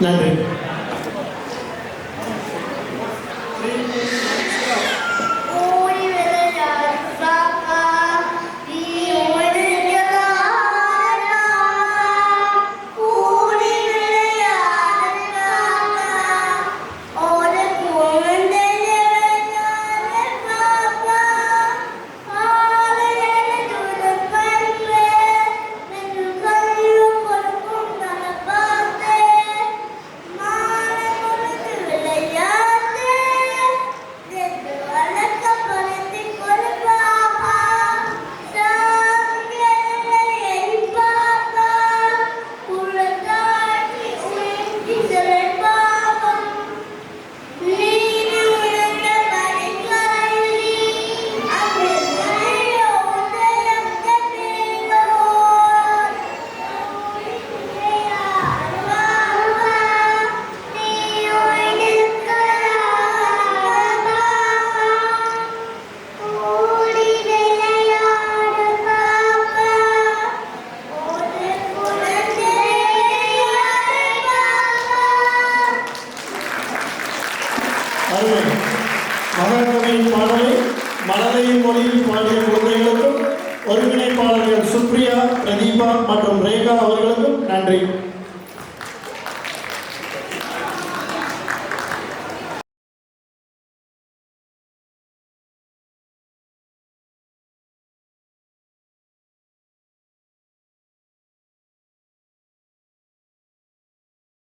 来 ஆசிரியர் மகாகவியின் பாடலை மலரையின் மொழியில் பாடிய குழந்தைகளுக்கும் ஒருங்கிணைப்பாளர்கள் சுப்ரியா பிரதீபா மற்றும் ரேகா அவர்களுக்கும் நன்றி.